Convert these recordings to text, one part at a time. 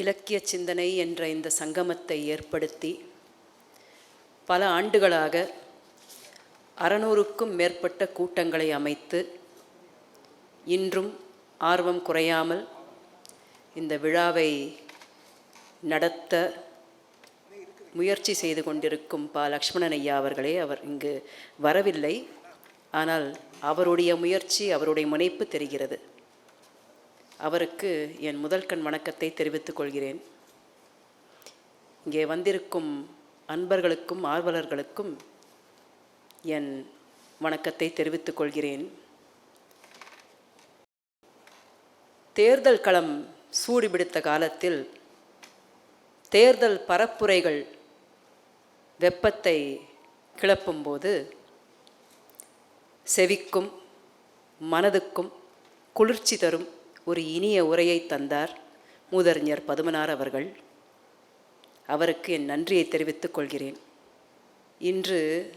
இலக்கிய சிந்தனை என்ற இந்த சங்கமத்தை ஏற்படுத்தி பல ஆண்டுகளாக அறநூறுக்கும் மேற்பட்ட கூட்டங்களை அமைத்து இன்றும் ஆர்வம் குறையாமல் இந்த விழாவை நடத்த முயற்சி செய்து கொண்டிருக்கும் பா லக்ஷ்மணன் ஐயா அவர்களே அவர் இங்கு வரவில்லை. ஆனால் அவருடைய முயற்சி அவருடைய முனைப்பு தெரிகிறது. அவருக்கு என் முதல் கண் வணக்கத்தை தெரிவித்துக் கொள்கிறேன். இங்கே வந்திருக்கும் அன்பர்களுக்கும் ஆர்வலர்களுக்கும் என் வணக்கத்தை தெரிவித்துக் கொள்கிறேன். தேர்தல் களம் சூடுபிடித்த காலத்தில் தேர்தல் பரப்புரைகள் வெப்பத்தை கிளப்பும்போது செவிக்கும் மனதுக்கும் குளிர்ச்சி தரும் ஒரு இனிய உரையை தந்தார் மூதறிஞர் பதுமனார் அவர்கள். அவருக்கு என் நன்றியை தெரிவித்துக் கொள்கிறேன். இன்று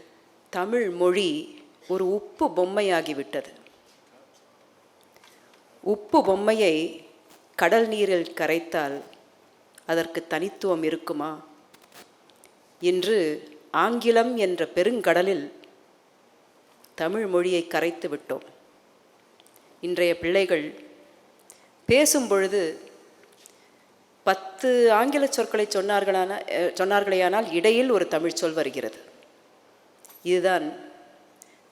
தமிழ் மொழி ஒரு உப்பு பொம்மையாகிவிட்டது. உப்பு பொம்மையை கடல் நீரில் கரைத்தால் அதற்கு தனித்துவம் இருக்குமா? இன்று ஆங்கிலம் என்ற பெருங்கடலில் தமிழ் மொழியை கரைத்து விட்டோம். இன்றைய பிள்ளைகள் பேசும் பொழுது பத்து ஆங்கில சொற்களை சொன்னார்களான சொன்னார்களேயானால் இடையில் ஒரு தமிழ் சொல் வருகிறது. இதுதான்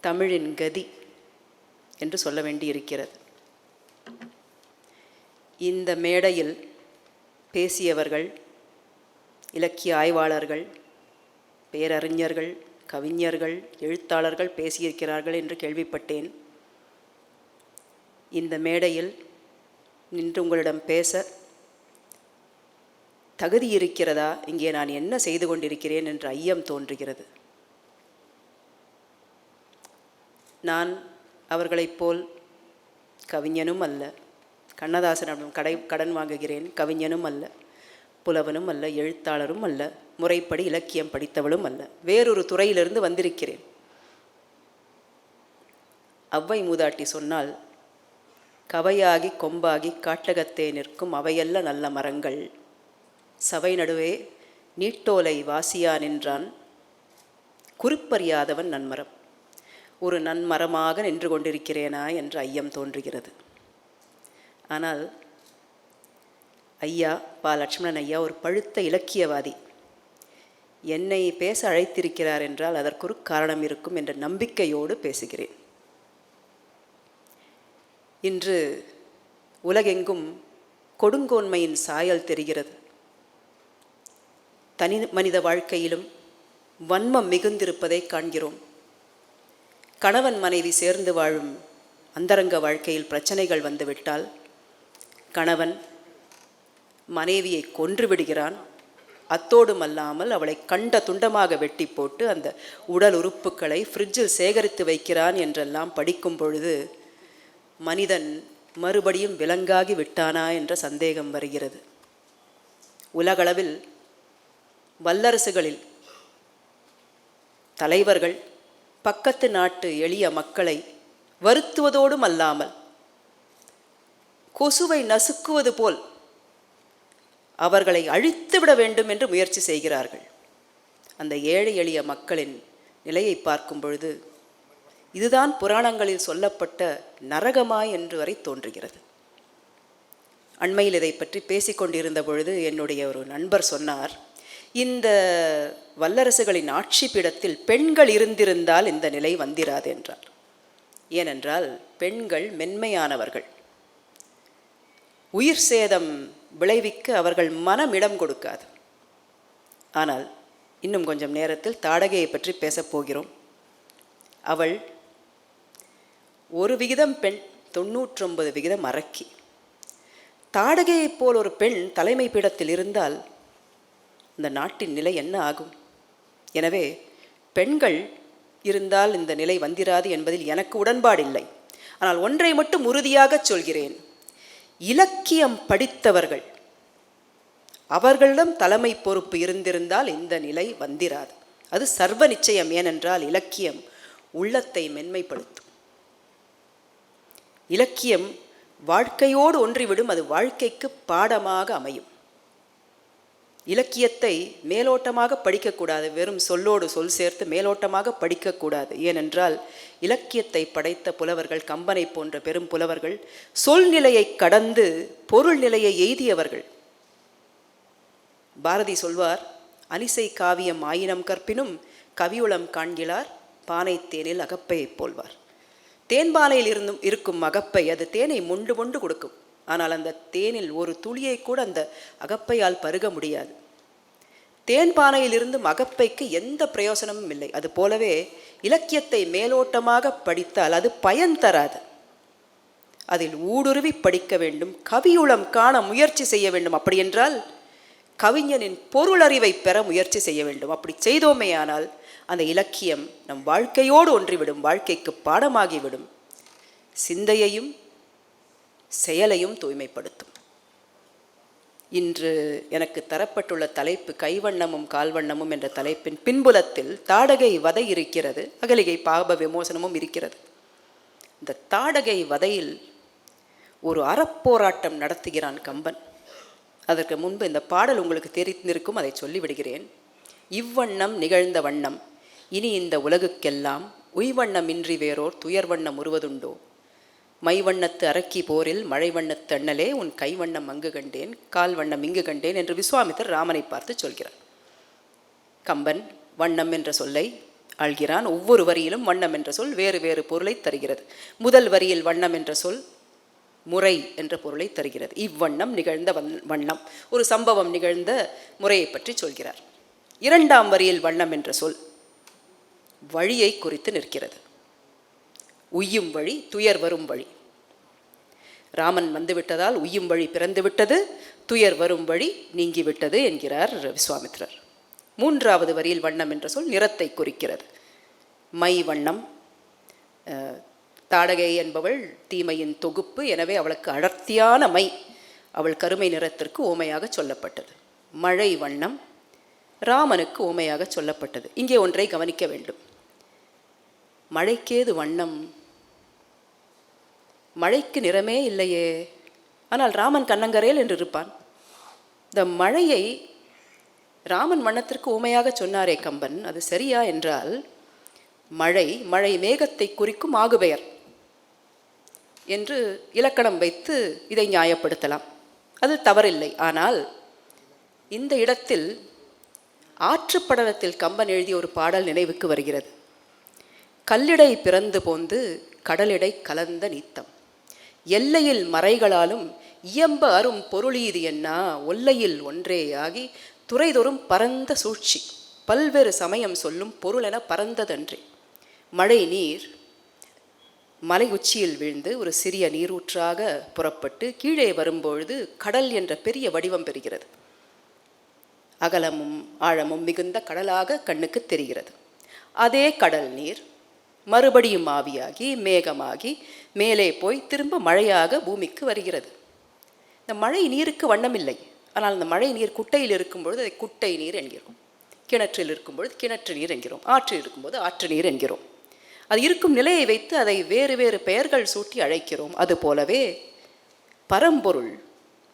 தமிழின் கதி என்று சொல்ல வேண்டியிருக்கிறது. இந்த மேடையில் பேசியவர்கள் இலக்கிய ஆய்வாளர்கள் பேரறிஞர்கள் கவிஞர்கள் எழுத்தாளர்கள் பேசியிருக்கிறார்கள் என்று கேள்விப்பட்டேன். இந்த மேடையில் நின்று உங்களிடம் பேச தகுதி இருக்கிறதா? இங்கே நான் என்ன செய்து கொண்டிருக்கிறேன் என்ற ஐயம் தோன்றுகிறது. நான் அவர்களைப் போல் கவிஞனும் அல்ல கண்ணதாசனிடம் கடை கடன் வாங்குகிறேன் கவிஞனும் அல்ல புலவனும் அல்ல எழுத்தாளரும் அல்ல முறைப்படி இலக்கியம் படித்தவளும் அல்ல வேறொரு துறையிலிருந்து வந்திருக்கிறேன். அவ்வை மூதாட்டி சொன்னால் கவையாகி கொம்பாகி காட்டகத்தே நிற்கும் அவையல்ல நல்ல மரங்கள். சபை நடுவே நீட்டோலை வாசியா நின்றான் குறிப்பறியாதவன் நன்மரம். ஒரு நன்மரமாக நின்று கொண்டிருக்கிறேனா என்ற ஐயம் தோன்றுகிறது. ஆனால் ஐயா பா. லட்சுமணன் ஐயா ஒரு பழுத்த இலக்கியவாதி. என்னை பேச அழைத்திருக்கிறார் என்றால் அதற்கொரு காரணம் இருக்கும் என்ற நம்பிக்கையோடு பேசுகிறேன். இன்று உலகெங்கும் கொடுங்கோன்மையின் சாயல் தெரிகிறது. தனி மனித வாழ்க்கையிலும் வன்மம் மிகுந்திருப்பதை காண்கிறோம். கணவன் மனைவி சேர்ந்து வாழும் அந்தரங்க வாழ்க்கையில் பிரச்சனைகள் வந்துவிட்டால் கணவன் மனைவியை கொன்று விடுகிறான் அத்தோடும் அல்லாமல் அவளை கண்ட துண்டமாக வெட்டி போட்டு அந்த உடல் உறுப்புகளை ஃப்ரிட்ஜில் சேகரித்து வைக்கிறான் என்றெல்லாம் படிக்கும் பொழுது மனிதன் மறுபடியும் விலங்காகி விட்டானா என்ற சந்தேகம் வருகிறது. உலகளவில் வல்லரசுகளில் தலைவர்கள் பக்கத்து நாட்டு எளிய மக்களை வருத்துவதோடும் அல்லாமல் கொசுவை நசுக்குவது போல் அவர்களை அழித்துவிட வேண்டும் என்று முயற்சி செய்கிறார்கள். அந்த ஏழை எளிய மக்களின் நிலையை பார்க்கும் பொழுது இதுதான் புராணங்களில் சொல்லப்பட்ட நரகமா என்று வரை தோன்றுகிறது. அண்மையில் இதை பற்றி பேசிக்கொண்டிருந்த பொழுது என்னுடைய ஒரு நண்பர் சொன்னார் இந்த வல்லரசுகளின் ஆட்சி பீடத்தில் பெண்கள் இருந்திருந்தால் இந்த நிலை வந்திராது என்றார். ஏனென்றால் பெண்கள் மென்மையானவர்கள். உயிர் சேதம் விளைவிக்க அவர்கள் மனம் இடம் கொடுக்காது. ஆனால் இன்னும் கொஞ்சம் நேரத்தில் தாடகையை பற்றி பேசப் போகிறோம். அவள் ஒரு விகிதம் பெண் தொண்ணூற்றொன்பது விகிதம் அரக்கி. தாடகையைப் போல் ஒரு பெண் தலைமை பீடத்தில் இருந்தால் இந்த நாட்டின் நிலை என்ன ஆகும்? எனவே பெண்கள் இருந்தால் இந்த நிலை வந்திராது என்பதில் எனக்கு உடன்பாடில்லை ஆனால் ஒன்றை மட்டும் உறுதியாகச் சொல்கிறேன். இலக்கியம் படித்தவர்கள் அவர்களிடம் தலைமை பொறுப்பு இருந்திருந்தால் இந்த நிலை வந்திராது. அது சர்வ நிச்சயம் ஏனென்றால் இலக்கியம் உள்ளத்தை மென்மைப்படுத்தும். இலக்கியம் வாழ்க்கையோடு ஒன்றிவிடும் அது வாழ்க்கைக்கு பாடமாக அமையும். இலக்கியத்தை மேலோட்டமாக படிக்கக்கூடாது வெறும் சொல்லோடு சொல் சேர்த்து மேலோட்டமாக படிக்கக்கூடாது. ஏனென்றால் இலக்கியத்தை படைத்த புலவர்கள் கம்பனை போன்ற பெரும் புலவர்கள் சொல்நிலையை கடந்து பொருள் நிலையை எய்தியவர்கள். பாரதி சொல்வார் அலிசை காவியம் ஆயினம் கற்பினும் கவியுளம் காண்கிறார் பானைத்தேனில் அகப்பையைப் போல்வார். தேன்பாலையில் இருந்தும் இருக்கும் அகப்பை அது தேனை மொண்டு மொண்டு கொடுக்கும். ஆனால் அந்த தேனில் ஒரு துளியை கூட அந்த அகப்பையால் பருக முடியாது. தேன்பானையில் இருந்தும் மகப்பைக்கு எந்த பிரயோசனமும் இல்லை. அது போலவே இலக்கியத்தை மேலோட்டமாக படித்தால் அது பயன் தராது. அதில் ஊடுருவி படிக்க வேண்டும் கவியுளம் காண முயற்சி செய்ய வேண்டும். அப்படி என்றால் கவிஞனின் பொருளறிவை பெற முயற்சி செய்ய வேண்டும். அப்படி செய்தோமேயானால் அந்த இலக்கியம் நம் வாழ்க்கையோடு ஒன்றிவிடும் வாழ்க்கைக்கு பாடமாகிவிடும். சிந்தையையும் செயலையும் தூய்மைப்படுத்தும். இன்று எனக்கு தரப்பட்டுள்ள தலைப்பு கைவண்ணமும் கால்வண்ணமும் என்ற தலைப்பின் பின்புலத்தில் தாடகை வதை இருக்கிறது அகலிகை பாப விமோசனமும் இருக்கிறது. இந்த தாடகை வதையில் ஒரு அறப்போராட்டம் நடத்துகிறான் கம்பன். அதற்கு முன்பு இந்த பாடல் உங்களுக்கு தெரிந்திருக்கும் அதை சொல்லிவிடுகிறேன். இவ்வண்ணம் நிகழ்ந்த வண்ணம். இனி இந்த உலகுக்கெல்லாம் உய்வண்ணமின்றி வேறோர் துயர்வண்ணம் உருவதுண்டோ? மைவண்ணத்து அரக்கி போரில் மழை வண்ணத்து அண்ணலே உன் கைவண்ணம் அங்கு கண்டேன் கால் வண்ணம் இங்கு கண்டேன் என்று விஸ்வாமித்தர் ராமனை பார்த்து சொல்கிறார். கம்பன் வண்ணம் என்ற சொல்லை ஆள்கிறான். ஒவ்வொரு வரியிலும் வண்ணம் என்ற சொல் வேறு வேறு பொருளை தருகிறது. முதல் வரியில் வண்ணம் என்ற சொல் முறை என்ற பொருளை தருகிறது. இவ்வண்ணம் நிகழ்ந்த வண் வண்ணம். ஒரு சம்பவம் நிகழ்ந்த முறையை பற்றி சொல்கிறார். இரண்டாம் வரியில் வண்ணம் என்ற சொல் வழியை குறித்து நிற்கிறது. உய்யும் வழி துயர் வரும் வழி. ராமன் வந்துவிட்டதால் உய்யும் வழி பிறந்துவிட்டது துயர் வரும் வழி நீங்கிவிட்டது என்கிறார் விஸ்வாமித்ரர். மூன்றாவது வரியில் வண்ணம் என்ற சொல் நிறத்தை குறிக்கிறது. மை வண்ணம். தாடகை என்பவள் தீமையின் தொகுப்பு எனவே அவளுக்கு அடர்த்தியான மை அவள் கருமை நிறத்திற்கு ஓமையாக சொல்லப்பட்டது. மழை வண்ணம். ராமனுக்கு ஓமையாக சொல்லப்பட்டது. இங்கே ஒன்றை கவனிக்க வேண்டும். மழைக்கேது வண்ணம்? மழைக்கு நிறமே இல்லையே. ஆனால் ராமன் கண்ணங்கரேல் என்று இருப்பான் இந்த மழையை ராமன் வண்ணத்திற்கு ஊமையாக சொன்னாரே கம்பன். அது சரியா என்றால் மழை மழை மேகத்தை குறிக்கும் ஆகுபெயர் என்று இலக்கணம் வைத்து இதை நியாயப்படுத்தலாம். அது தவறில்லை. ஆனால் இந்த இடத்தில் ஆற்றுப்படலத்தில் கம்பன் எழுதிய ஒரு பாடல் நினைவுக்கு வருகிறது. கல்லிடை பிறந்து போந்து கடலிடை கலந்த நீத்தம். எல்லையில் மறைகளாலும் இயம்ப அரும் பொருளீது என்னா ஒல்லையில் ஒன்றேயாகி துறைதொறும் பரந்த சூழ்ச்சி பல்வேறு சமயம் சொல்லும் பொருள் என பரந்ததன்றே. மழை நீர் மலை உச்சியில் வீழ்ந்து ஒரு சிறிய நீரூற்றாக புறப்பட்டு கீழே வரும்பொழுது கடல் என்ற பெரிய வடிவம் பெறுகிறது. அகலமும் ஆழமும் மிகுந்த கடலாக கண்ணுக்கு தெரிகிறது. அதே கடல் நீர் மறுபடியும் ஆவியாகி மேகமாகி மேலே போய் திரும்ப மழையாக பூமிக்கு வருகிறது. இந்த மழை நீருக்கு வண்ணமில்லை. ஆனால் இந்த மழை நீர் குட்டையில் இருக்கும்பொழுது அதை குட்டை நீர் என்கிறோம். கிணற்றில் இருக்கும்பொழுது கிணற்று நீர் என்கிறோம். ஆற்றில் இருக்கும்போது ஆற்று நீர் என்கிறோம். அது இருக்கும் நிலையை வைத்து அதை வேறு வேறு பெயர்கள் சூட்டி அழைக்கிறோம். அதுபோலவே பரம்பொருள்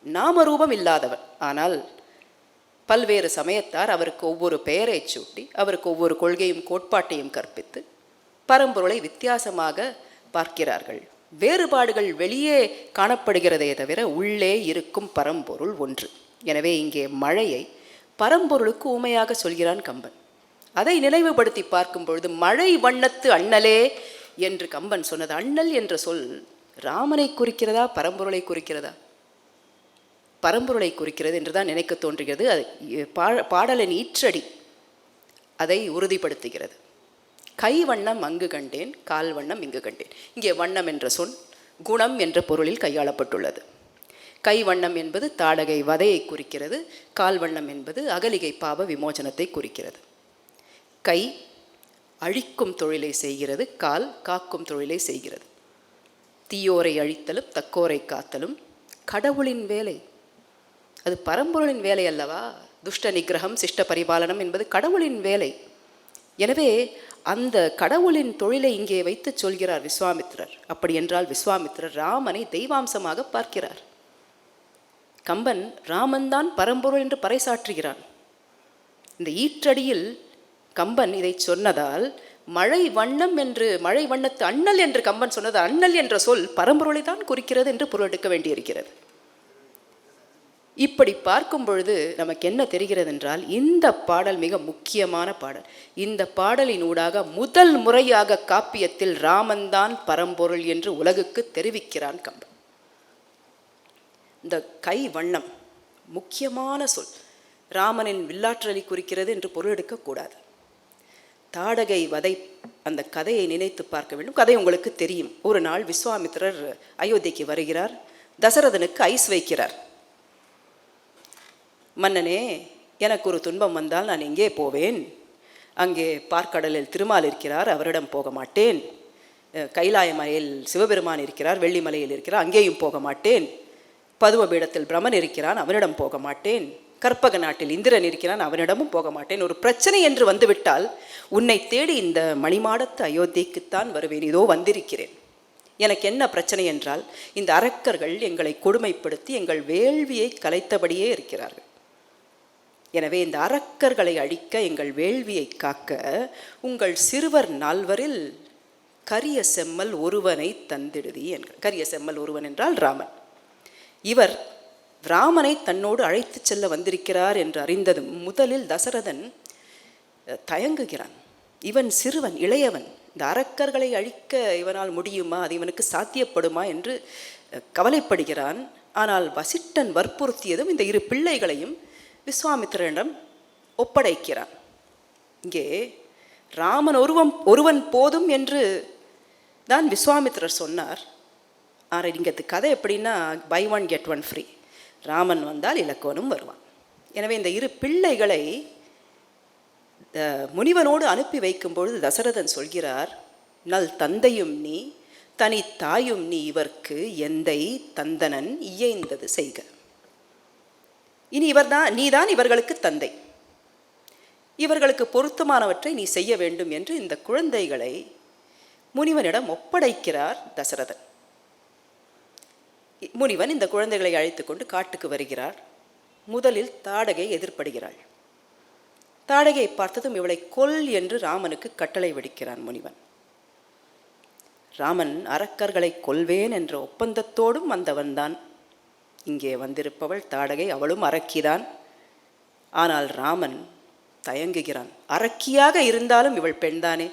நாமரூபம் இல்லாதவன். ஆனால் பல்வேறு சமயத்தார் அவருக்கு ஒவ்வொரு பெயரை சூட்டி அவருக்கு ஒவ்வொரு கொள்கையும் கோட்பாட்டையும் கற்பித்து பரம்பொருளை வித்தியாசமாக பார்க்கிறார்கள். வேறுபாடுகள் வெளியே காணப்படுகிறதே தவிர உள்ளே இருக்கும் பரம்பொருள் ஒன்று. எனவே இங்கே மழையை பரம்பொருளுக்கு ஊமையாக சொல்கிறான் கம்பன். அதை நினைவுபடுத்தி பார்க்கும் பொழுது மழை வண்ணத்து அண்ணலே என்று கம்பன் சொன்னது. அண்ணல் என்ற சொல் ராமனை குறிக்கிறதா பரம்பொருளை குறிக்கிறதா? பரம்பொருளை குறிக்கிறது என்று தான் நினைக்க தோன்றுகிறது. அது பா பாடலின் ஈற்றடி அதை உறுதிப்படுத்துகிறது. கை வண்ணம் அங்கு கண்டேன் கால் வண்ணம் இங்கு கண்டேன். இங்கே வண்ணம் என்ற சொல் குணம் என்ற பொருளில் கையாளப்பட்டுள்ளது. கை வண்ணம் என்பது தாடகை வதையை குறிக்கிறது கால் வண்ணம் என்பது அகலிகை பாவ விமோச்சனத்தை குறிக்கிறது. கை அழிக்கும் தொழிலை செய்கிறது கால் காக்கும் தொழிலை செய்கிறது. தீயோரை அழித்தலும் தக்கோரை காத்தலும் கடவுளின் வேலை. அது பரம்பொருளின் வேலை அல்லவா? துஷ்ட நிகிரகம் சிஷ்ட பரிபாலனம் என்பது கடவுளின் வேலை. எனவே அந்த கடவுளின் தொழிலை இங்கே வைத்து சொல்கிறார் விஸ்வாமித்திரர். அப்படி என்றால் விஸ்வாமித்திரர் ராமனை தெய்வாம்சமாக பார்க்கிறார். கம்பன் ராமன்தான் பரம்பொருள் என்று பறைசாற்றுகிறான். இந்த ஈற்றடியில் கம்பன் இதை சொன்னதால் மழை வண்ணம் என்று மழை வண்ணத்து அண்ணல் என்று கம்பன் சொன்னது அண்ணல் என்ற சொல் பரம்பொருளை தான் குறிக்கிறது என்று பொருள் எடுக்க வேண்டியிருக்கிறது. இப்படி பார்க்கும் பொழுது நமக்கு என்ன தெரிகிறது என்றால் இந்த பாடல் மிக முக்கியமான பாடல். இந்த பாடலின் ஊடாக முதல் முறையாக காப்பியத்தில் ராமன்தான் பரம்பொருள் என்று உலகுக்கு தெரிவிக்கிறான் கம்பன். இந்த கை வண்ணம் முக்கியமான சொல். ராமனின் வில்லாற்றலை குறிக்கிறது என்று பொருள் எடுக்கக்கூடாது தாடகை வதை அந்த கதையை நினைத்து பார்க்க வேண்டும். கதை உங்களுக்கு தெரியும். ஒரு நாள் விஸ்வாமித்திரர் அயோத்திக்கு வருகிறார். தசரதனுக்கு ஐஸ் வைக்கிறார். மன்னனே எனக்கு ஒரு துன்பம் வந்தால் நான் எங்கே போவேன்? அங்கே பார்க்கடலில் திருமால் இருக்கிறார் அவரிடம் போக மாட்டேன். அஹ் கைலாய மலையில் சிவபெருமான் இருக்கிறார் வெள்ளிமலையில் இருக்கிறார் அங்கேயும் போக மாட்டேன். பதும பீடத்தில் பிரமன் இருக்கிறான் அவனிடம் போக மாட்டேன். கற்பக நாட்டில் இந்திரன் இருக்கிறான் அவனிடமும் போக மாட்டேன். ஒரு பிரச்சனை என்று வந்துவிட்டால் உன்னை தேடி இந்த மணிமாடத்து அயோத்திக்குத்தான் வருவேன். இதோ வந்திருக்கிறேன். எனக்கு என்ன பிரச்சனை என்றால் இந்த அரக்கர்கள் எங்களை கொடுமைப்படுத்தி எங்கள் வேள்வியை கலைத்தபடியே இருக்கிறார்கள். எனவே இந்த அரக்கர்களை அழிக்க எங்கள் வேள்வியை காக்க உங்கள் சிறுவர் நால்வரில் கரிய செம்மல் ஒருவனை தந்திடுதி என்க கரிய செம்மல் ஒருவன் என்றால் ராமன். இவர் ராமனை தன்னோடு அழைத்துச் செல்ல வந்திருக்கிறார் என்று அறிந்ததும் முதலில் தசரதன் தயங்குகிறான். இவன் சிறுவன் இளையவன் இந்த அரக்கர்களை அழிக்க இவனால் முடியுமா? அது இவனுக்கு சாத்தியப்படுமா என்று கவலைப்படுகிறான். ஆனால் வசிட்டன் வற்புறுத்தியதும் இந்த இரு பிள்ளைகளையும் விஸ்வாமித்திரனிடம் ஒப்படைக்கிறான். இங்கே ராமன் ஒருவன் ஒருவன் போதும் என்று தான் விஸ்வாமித்திரர் சொன்னார். ஆனால் இங்கே அது கதை எப்படின்னா buy one get one free Raman வந்தால் இலக்கோனும் வருவான். எனவே இந்த இரு பிள்ளைகளை முனிவனோடு அனுப்பி வைக்கும்பொழுது தசரதன் சொல்கிறார் நல் தந்தையும் நீ தனி தாயும் நீ இவர்க்கு எந்தை தந்தனன் இயைந்தது செய்க. இனி இவர்தான் நீதான் இவர்களுக்கு தந்தை. இவர்களுக்கு பொருத்தமானவற்றை நீ செய்ய வேண்டும் என்று இந்த குழந்தைகளை முனிவனிடம் ஒப்படைக்கிறார் தசரதன். முனிவன் இந்த குழந்தைகளை அழைத்து கொண்டு காட்டுக்கு வருகிறார். முதலில் தாடகை எதிர்ப்படுகிறாள் தாடகையை பார்த்ததும் இவளை கொல் என்று ராமனுக்கு கட்டளை விடுக்கிறான் முனிவன். ராமன் அரக்கர்களை கொல்வேன் என்ற ஒப்பந்தத்தோடும் வந்தவன்தான். இங்கே வந்திருப்பவள் தாடகை அவளும் அரக்கிதான் ஆனால் ராமன் தயங்குகிறான். அரக்கியாக இருந்தாலும் இவள் பெண்தானே?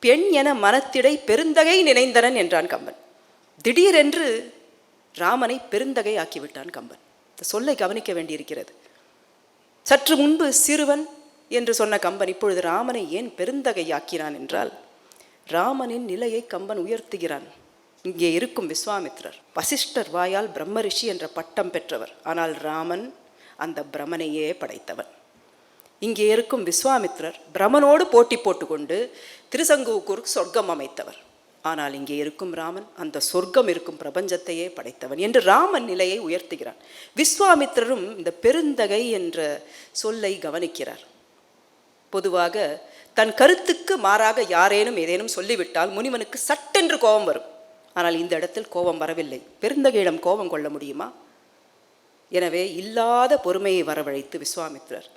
பெண் என மனத்திடை பெருந்தகை நினைந்தனன் என்றான் கம்பன். திடீரென்று ராமனை பெருந்தகை ஆக்கிவிட்டான் கம்பன். இந்த சொல்லை கவனிக்க வேண்டியிருக்கிறது. சற்று முன்பு சிறுவன் என்று சொன்ன கம்பன் இப்பொழுது ராமனை ஏன் பெருந்தகை ஆக்கினான் என்றால் ராமனின் நிலையை கம்பன் உயர்த்துகிறான். இங்கே இருக்கும் விஸ்வாமித்திரர் வசிஷ்டர் வாயால் பிரம்மரிஷி என்ற பட்டம் பெற்றவர். ஆனால் ராமன் அந்த பிரமனையே படைத்தவன். இங்கே இருக்கும் விஸ்வாமித்திரர் பிரமனோடு போட்டி போட்டுக்கொண்டு திருசங்கூருக்கு சொர்க்கம் அமைத்தவர். ஆனால் இங்கே இருக்கும் ராமன் அந்த சொர்க்கம் இருக்கும் பிரபஞ்சத்தையே படைத்தவன் என்று ராமன் நிலையை உயர்த்துகிறான். விஸ்வாமித்திரரும் இந்த பெருந்தகை என்ற சொல்லை கவனிக்கிறார். பொதுவாக தன் கருத்துக்கு மாறாக யாரேனும் ஏதேனும் சொல்லிவிட்டால் முனிவனுக்கு சட்டென்று கோபம் வரும். ஆனால் இந்த இடத்தில் கோபம் வரவில்லை. பெருந்தகையிடம் கோபம் கொள்ள முடியுமா? எனவே இல்லாத பொறுமையை வரவழைத்து விஸ்வாமித்ரர்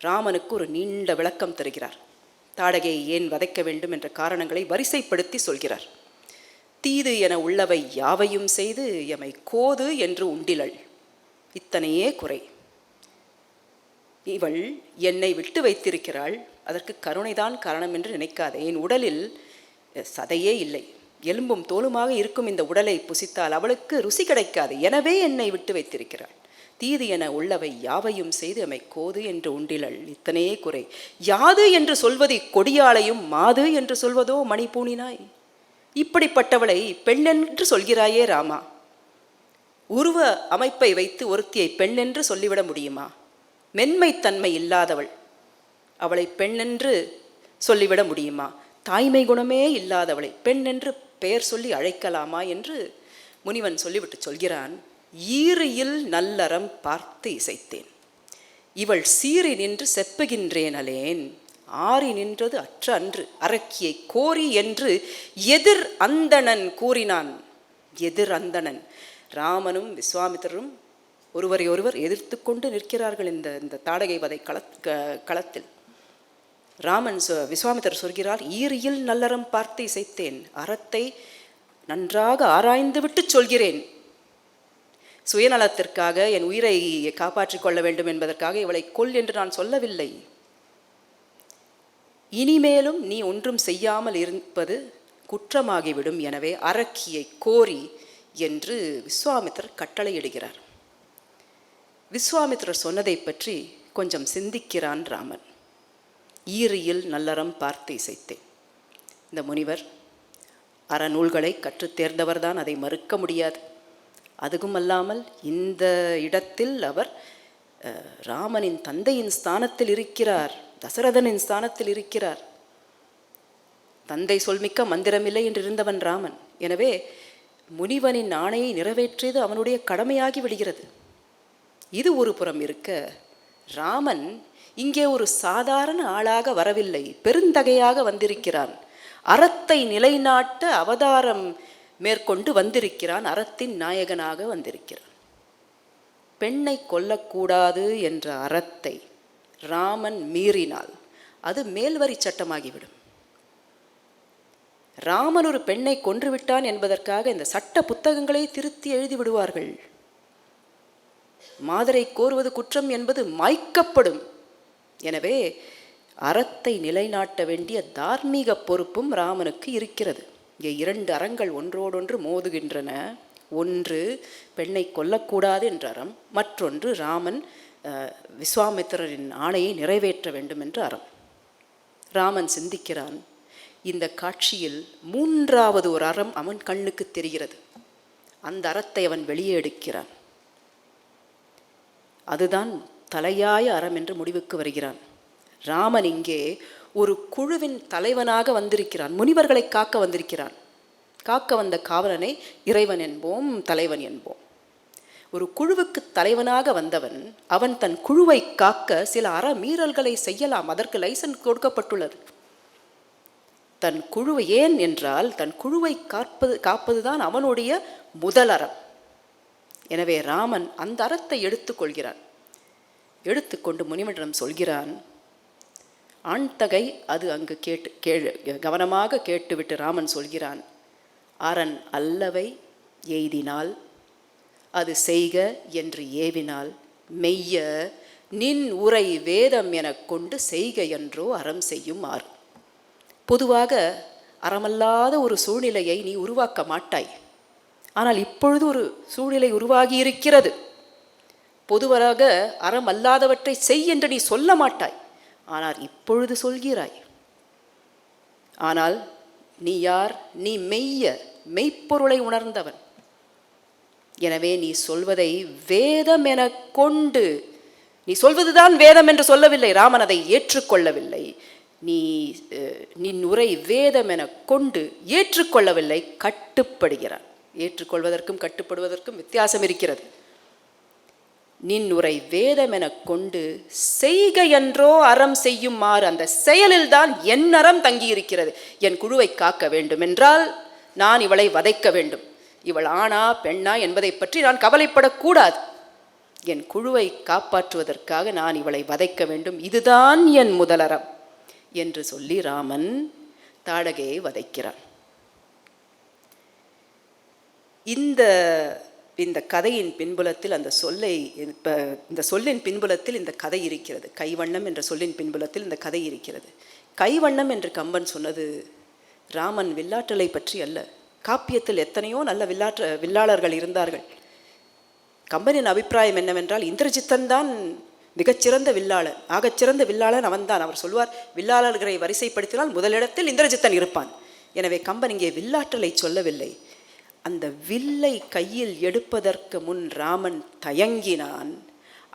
ராமனுக்கு ஒரு நீண்ட விளக்கம் தருகிறார். தாடகையை ஏன் வதைக்க வேண்டும் என்ற காரணங்களை வரிசைப்படுத்தி சொல்கிறார். தீது என உள்ளவை யாவையும் செய்து எமை கோது என்று உண்டிலள். இத்தனையே குறை. இவள் என்னை விட்டு வைத்திருக்கிறாள். அதற்கு கருணைதான் காரணம் என்று நினைக்காதே. என் உடலில் சதையே இல்லை. எலும்பும் தோலுமாக இருக்கும் இந்த உடலை புசித்தால் அவளுக்கு ருசி கிடைக்காது. எனவே என்னை விட்டு வைத்திருக்கிறாள். தீது என உள்ளவை யாவையும் செய்து அமை கோது என்று உண்டிலள். இத்தனையே குறை. யாது என்று சொல்வது கொடியாலையும் மாது என்று சொல்வதோ மணி இப்படிப்பட்டவளை பெண்ணென்று சொல்கிறாயே ராமா. உருவ அமைப்பை வைத்து ஒருத்தியை பெண்ணென்று சொல்லிவிட முடியுமா? மென்மைத்தன்மை இல்லாதவள் அவளை பெண்ணென்று சொல்லிவிட முடியுமா? தாய்மை குணமே இல்லாதவளை பெண்ணென்று பெயர் சொல்லி அழைக்கலாமா என்று முனிவன் சொல்லிவிட்டு சொல்கிறான் ஈரியில் நல்லறம் பார்த்து இசைத்தேன். இவள் சீறி நின்று செப்புகின்றேனலேன். ஆறி நின்றது அற்ற அன்று. அரக்கியை கோரி என்று எதிர் அந்தணன் கூறினான். எதிர் அந்தணன். ராமனும் விஸ்வாமித்திரரும் ஒருவரை ஒருவர் எதிர்த்து கொண்டு நிற்கிறார்கள் இந்த இந்த தாடகை வதை கள க- களத்தில். ராமன் சொ- சொல்கிறார் ஈரியில் நல்லறம் பார்த்து இசைத்தேன் அறத்தை நன்றாக ஆராய்ந்து விட்டு சொல்கிறேன். சுயநலத்திற்காக என் உயிரை காப்பாற்றிக் கொள்ள வேண்டும் என்பதற்காக இவளை கொல் என்று நான் சொல்லவில்லை. இனிமேலும் நீ ஒன்றும் செய்யாமல் இருப்பது குற்றமாகிவிடும் எனவே அரக்கியை கோரி என்று விஸ்வாமித்திரர் கட்டளையிடுகிறார். விஸ்வாமித்திரர் சொன்னதை பற்றி கொஞ்சம் சிந்திக்கிறான் ராமன். ஈரியில் நல்லறம் பார்த்து இசைத்தேன். இந்த முனிவர் அறநூல்களை கற்றுத் தேர்ந்தவர்தான் அதை மறுக்க முடியாது. அதுவும் அல்லாமல் இந்த இடத்தில் அவர் ராமனின் தந்தையின் ஸ்தானத்தில் இருக்கிறார் தசரதனின் ஸ்தானத்தில் இருக்கிறார். தந்தை சொல்மிக்க மந்திரமில்லை என்று இருந்தவன் ராமன். எனவே முனிவனின் ஆணையை நிறைவேற்றியது அவனுடைய கடமையாகி விடுகிறது. இது ஒரு புறம் இருக்க ராமன் இங்கே ஒரு சாதாரண ஆளாக வரவில்லை. பெருந்தகையாக வந்திருக்கிறான். அறத்தை நிலைநாட்ட அவதாரம் மேற்கொண்டு வந்திருக்கிறான். அறத்தின் நாயகனாக வந்திருக்கிறான். பெண்ணை கொல்லக்கூடாது என்ற அறத்தை ராமன் மீறினால் அது மேல்வரி சட்டமாகிவிடும். ராமன் ஒரு பெண்ணை கொன்றுவிட்டான் என்பதற்காக இந்த சட்ட புத்தகங்களை திருத்தி எழுதி விடுவார்கள் மாதரை கோருவது குற்றம் என்பது மாய்க்கப்படும். எனவே அறத்தை நிலைநாட்ட வேண்டிய தார்மீக பொறுப்பும் ராமனுக்கு இருக்கிறது. இங்கே இரண்டு அறங்கள் ஒன்றோடொன்று மோதுகின்றன. ஒன்று பெண்ணை கொல்லக்கூடாது என்ற அறம். மற்றொன்று ராமன் விஸ்வாமித்திரரின் ஆணையை நிறைவேற்ற வேண்டும் என்ற அறம். ராமன் சிந்திக்கிறான் இந்த காட்சியில் மூன்றாவது ஒரு அறம் அவன் கண்ணுக்கு தெரிகிறது. அந்த அறத்தை அவன் வெளியே எடுக்கிறான். அதுதான் தலையாய அறம் என்று முடிவுக்கு வருகிறான். ராமன் இங்கே ஒரு குழுவின் தலைவனாக வந்திருக்கிறான். முனிவர்களை காக்க வந்திருக்கிறான். காக்க வந்த காவலனை இறைவன் என்போம் தலைவன் என்போம். ஒரு குழுவுக்கு தலைவனாக வந்தவன் அவன் தன் குழுவை காக்க சில அற மீறல்களை செய்யலாம். அதற்கு லைசன்ஸ் கொடுக்கப்பட்டுள்ளது. தன் குழுவை ஏன் என்றால் தன் குழுவை காப்பது காப்பதுதான் அவனுடைய முதல் அறம். எனவே ராமன் அந்த அறத்தை எடுத்துக்கொள்கிறான். எடுத்துக்கொண்டு முனிவனிடம் சொல்கிறான் ஆண்தகை அது அங்கு கேட்டு கேழு கவனமாக கேட்டுவிட்டு ராமன் சொல்கிறான் அரண் அல்லவை எய்தினால் அது செய்க என்று ஏவினால் மெய்ய நின் உரை வேதம் எனக் கொண்டு செய்க என்றோ அறம் செய்யும் ஆறு பொதுவாக அறமல்லாத ஒரு சூழ்நிலையை நீ உருவாக்க மாட்டாய். ஆனால் இப்பொழுது ஒரு சூழ்நிலை உருவாகி இருக்கிறது பொதுவராக அறம் அல்லாதவற்றை செய் என்று நீ சொல்ல மாட்டாய். ஆனால் இப்பொழுது சொல்கிறாய். ஆனால் நீ யார்? நீ மெய்ய மெய்ப்பொருளை உணர்ந்தவன். எனவே நீ சொல்வதை வேதம் என கொண்டு நீ சொல்வதுதான் வேதம் என்று சொல்லவில்லை ராமன் அதை ஏற்றுக்கொள்ளவில்லை. நீ நின் உரை வேதம் என கொண்டு ஏற்றுக்கொள்ளவில்லை கட்டுப்படுகிறான். ஏற்றுக்கொள்வதற்கும் கட்டுப்படுவதற்கும் வித்தியாசம் இருக்கிறது. நின் உரை கொண்டு செய்க என்றோ அறம் செய்யுமாறு அந்த செயலில்தான் என் அறம் தங்கியிருக்கிறது. என் குழுவை காக்க வேண்டும் என்றால் நான் இவளை வதைக்க வேண்டும். இவள் ஆணா பெண்ணா என்பதை பற்றி நான் கவலைப்படக்கூடாது. என் குழுவை காப்பாற்றுவதற்காக நான் இவளை வதைக்க வேண்டும். இதுதான் என் முதலறம் என்று சொல்லி ராமன் தாடகையை வதைக்கிறான். இந்த இந்த கதையின் பின்புலத்தில் அந்த சொல்லை இப்போ இந்த சொல்லின் பின்புலத்தில் இந்த கதை இருக்கிறது. கைவண்ணம் என்ற சொல்லின் பின்புலத்தில் இந்த கதை இருக்கிறது. கைவண்ணம் என்று கம்பன் சொன்னது ராமன் வில்லாற்றலை பற்றி அல்ல. காப்பியத்தில் எத்தனையோ நல்ல வில்லாற்ற வில்லாளர்கள் இருந்தார்கள். கம்பனின் அபிப்பிராயம் என்னவென்றால் இந்திரஜித்தன் தான் மிகச்சிறந்த வில்லாளன் ஆகச்சிறந்த வில்லாளன் அவன்தான். அவர் சொல்வார் வில்லாளர்களை வரிசைப்படுத்தினால் முதலிடத்தில் இந்திரஜித்தன் இருப்பான். எனவே கம்பன் இங்கே வில்லாற்றலை சொல்லவில்லை. அந்த வில்லை கையில் எடுப்பதற்கு முன் ராமன் தயங்கினான்.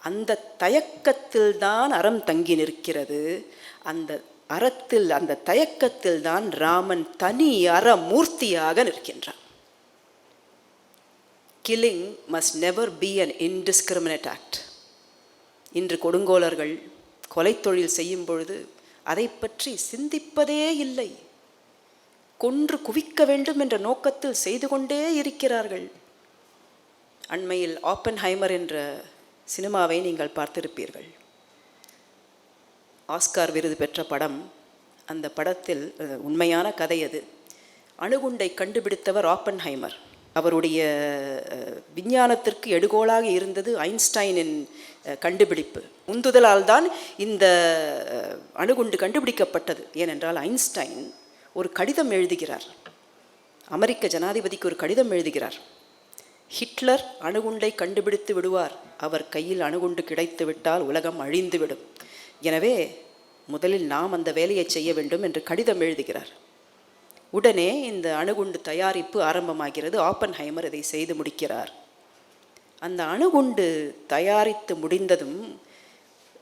அந்த தயக்கத்தில்தான் அறம் தங்கி நிற்கிறது. அந்த அறத்தில் அந்த தயக்கத்தில் தான் ராமன் தனி அறமூர்த்தியாக நிற்கின்றான். Killing must never be an indiscriminate act இன்று கொடுங்கோலர்கள் கொலை தொழில் செய்யும் பொழுது அதை பற்றி சிந்திப்பதே இல்லை. கொன்று குவிக்க வேண்டும் என்ற நோக்கத்தில் செய்து கொண்டே இருக்கிறார்கள். அண்மையில் ஆப்பன்ஹைமர் என்ற சினிமாவை நீங்கள் பார்த்திருப்பீர்கள். ஆஸ்கார் விருது பெற்ற படம் அந்த படத்தில் உண்மையான கதை அது. அணுகுண்டை கண்டுபிடித்தவர் ஆப்பன்ஹைமர். அவருடைய விஞ்ஞானத்திற்கு எடுகோலாக இருந்தது ஐன்ஸ்டைனின் கண்டுபிடிப்பு. உந்துதலால் தான் இந்த அணுகுண்டு கண்டுபிடிக்கப்பட்டது. ஏனென்றால் ஐன்ஸ்டைன் ஒரு கடிதம் எழுதுகிறார். அமெரிக்க ஜனாதிபதிக்கு ஒரு கடிதம் எழுதுகிறார். ஹிட்லர் அணுகுண்டை கண்டுபிடித்து விடுவார். அவர் கையில் அணுகுண்டு கிடைத்து விட்டால் உலகம் அழிந்துவிடும். எனவே முதலில் நாம் அந்த வேலையை செய்ய வேண்டும் என்று கடிதம் எழுதுகிறார். உடனே இந்த அணுகுண்டு தயாரிப்பு ஆரம்பமாகிறது. ஆப்பன் ஹைமர் இதை செய்து முடிக்கிறார். அந்த அணுகுண்டு தயாரித்து முடிந்ததும்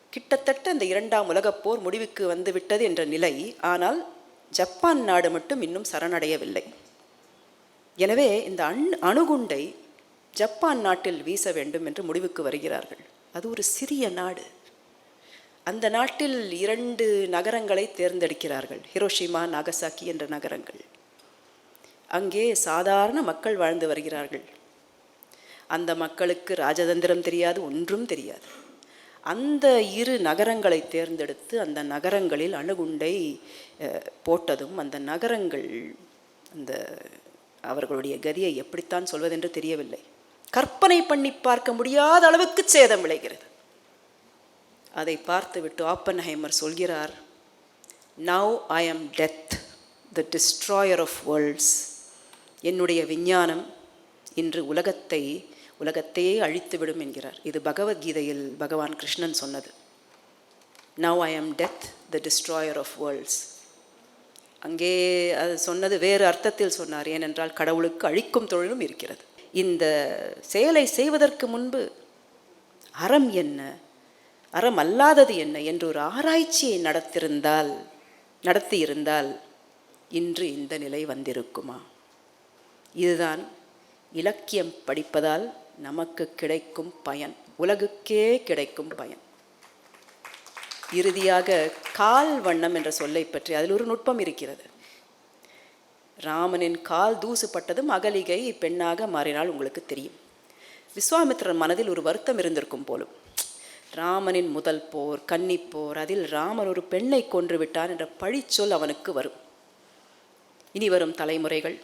கிட்டத்தட்ட இந்த இரண்டாம் உலகப் போர் முடிவுக்கு வந்து விட்டது என்ற நிலை. ஆனால் ஜப்பான் நாடு மட்டும் இன்னும் சரணடையவில்லை. எனவே இந்த அண் அணுகுண்டை ஜப்பான் நாட்டில் வீச வேண்டும் என்று முடிவுக்கு வருகிறார்கள். அது ஒரு சிறிய நாடு. அந்த நாட்டில் இரண்டு நகரங்களை தேர்ந்தெடுக்கிறார்கள். ஹிரோஷிமா நாகசாக்கி என்ற நகரங்கள். அங்கே சாதாரண மக்கள் வாழ்ந்து வருகிறார்கள். அந்த மக்களுக்கு ராஜதந்திரம் தெரியாது ஒன்றும் தெரியாது. அந்த இரு நகரங்களை தேர்ந்தெடுத்து அந்த நகரங்களில் அணுகுண்டை போட்டதும் அந்த நகரங்கள் அந்த அவர்களுடைய கதியை எப்படித்தான் சொல்வதென்று தெரியவில்லை. கற்பனை பண்ணி பார்க்க முடியாத அளவுக்கு சேதம் விளைகிறது. அதை பார்த்துவிட்டு ஆப்பன்ஹைமர் சொல்கிறார் now I am death the destroyer of worlds என்னுடைய விஞ்ஞானம் இன்று உலகத்தை உலகத்தையே அழித்துவிடும் என்கிறார். இது பகவத்கீதையில் பகவான் கிருஷ்ணன் சொன்னது. Now I am death the destroyer of worlds அங்கே அது சொன்னது வேறு அர்த்தத்தில் சொன்னார். ஏனென்றால் கடவுளுக்கு அழிக்கும் தொழிலும் இருக்கிறது. இந்த செயலை செய்வதற்கு முன்பு அறம் என்ன அறம் அல்லாதது என்ன என்று ஒரு ஆராய்ச்சியை நடத்திருந்தால் நடத்தியிருந்தால் இன்று இந்த நிலை வந்திருக்குமா? இதுதான் இலக்கியம் படிப்பதால் நமக்கு கிடைக்கும் பயன். உலகுக்கே கிடைக்கும் பயன். இறுதியாக கால் வண்ணம் என்ற சொல்லை பற்றி அதில் ஒரு நுட்பம் இருக்கிறது. ராமனின் கால் தூசுப்பட்டதும் மகளிகை பெண்ணாக மாறினால் உங்களுக்கு தெரியும். விஸ்வாமித்திரன் மனதில் ஒரு வருத்தம் இருந்திருக்கும் போலும் ராமனின் முதல் போர் கன்னிப்போர் அதில் ராமன் ஒரு பெண்ணை கொன்று விட்டான் என்ற பழிச்சொல் அவனுக்கு வரும். இனி வரும் தலைமுறைகள்.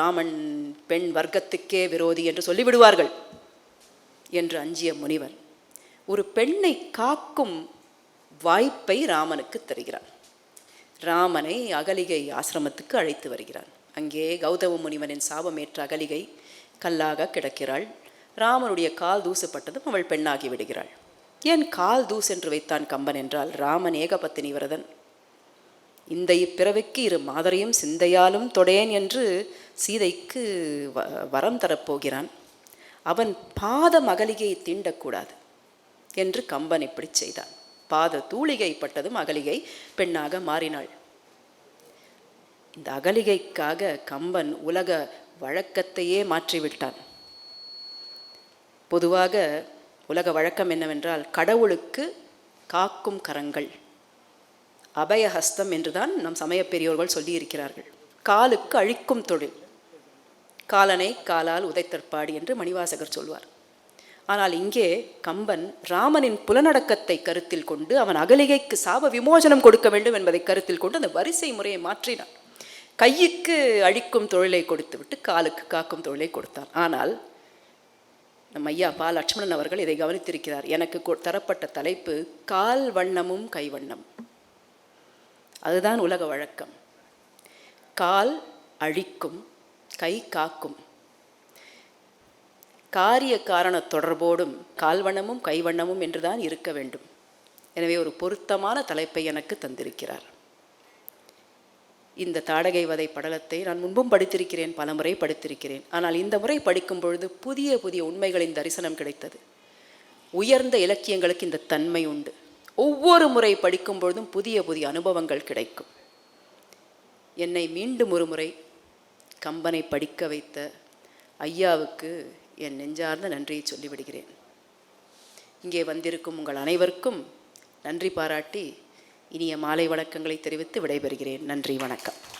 ராமன் பெண் வர்க்கத்துக்கே விரோதி என்று சொல்லிவிடுவார்கள் என்று அஞ்சிய முனிவர். ஒரு பெண்ணை காக்கும் வாய்ப்பை ராமனுக்கு தருகிறான் ராமனை அகலிகை ஆசிரமத்துக்கு அழைத்து வருகிறான் அங்கே கௌதம முனிவனின் சாபமேற்ற அகலிகை கல்லாக கிடக்கிறாள். ராமனுடைய கால் தூசுப்பட்டதும் அவள் பெண்ணாகி விடுகிறாள். ஏன் கால் தூசு என்று வைத்தான் கம்பன் என்றால் ராமன் ஏகபத்தினி விரதன். இந்த இப்பிறவிக்கு இரு மாதரையும் சிந்தையாலும் தொடேன் என்று சீதைக்கு வ வரம் தரப்போகிறான். அவன் பாத மகளிகையை தீண்டக்கூடாது என்று கம்பன் இப்படி செய்தான். பாத தூளிகை பட்டதும் அகலிகை பெண்ணாக மாறினாள். இந்த அகலிகைக்காக கம்பன் உலக வழக்கத்தையே மாற்றிவிட்டான். பொதுவாக உலக வழக்கம் என்னவென்றால் கடவுளுக்கு காக்கும் கரங்கள் அபயஹஸ்தம் என்றுதான் நம் சமய பெரியோர்கள் சொல்லியிருக்கிறார்கள். காலுக்கு அழிக்கும் தொழில். காலனை காலால் உதைத்தற்பாடு என்று மணிவாசகர் சொல்வார். ஆனால் இங்கே கம்பன் ராமனின் புலனடக்கத்தை கருத்தில் கொண்டு அவன் அகலிகைக்கு சாப விமோசனம் கொடுக்க வேண்டும் என்பதை கருத்தில் கொண்டு அந்த வரிசை முறையை மாற்றினான். கையுக்கு அழிக்கும் தொழிலை கொடுத்துவிட்டு காலுக்கு காக்கும் தொழிலை கொடுத்தான். ஆனால் நம் ஐயா பா லட்சுமணன் அவர்கள் இதை கவனித்திருக்கிறார். எனக்கு கொ- தரப்பட்ட தலைப்பு கால் வண்ணமும் கைவண்ணம் அதுதான் உலக வழக்கம். கால் அழிக்கும் கை காக்கும். காரிய காரண தொடர்போடும் கால்வண்ணமும் கைவண்ணமும் என்றுதான் இருக்க வேண்டும். எனவே ஒரு பொருத்தமான தலைப்பை எனக்கு தந்திருக்கிறார். இந்த தாடகை வதை படலத்தை நான் முன்பும் படித்திருக்கிறேன் பல முறை படித்திருக்கிறேன். ஆனால் இந்த முறை படிக்கும் பொழுது புதிய புதிய உண்மைகளின் தரிசனம் கிடைத்தது. உயர்ந்த இலக்கியங்களுக்கு இந்த தன்மை உண்டு. ஒவ்வொரு முறை படிக்கும் பொழுதும் புதிய புதிய அனுபவங்கள் கிடைக்கும். என்னை மீண்டும் ஒரு முறை கம்பனை படிக்க வைத்த ஐயாவுக்கு என் நெஞ்சார்ந்த நன்றியை சொல்லிவிடுகிறேன். இங்கே வந்திருக்கும் உங்கள் அனைவருக்கும் நன்றி பாராட்டி இனிய மாலை வணக்கங்களை தெரிவித்து விடைபெறுகிறேன். நன்றி வணக்கம்.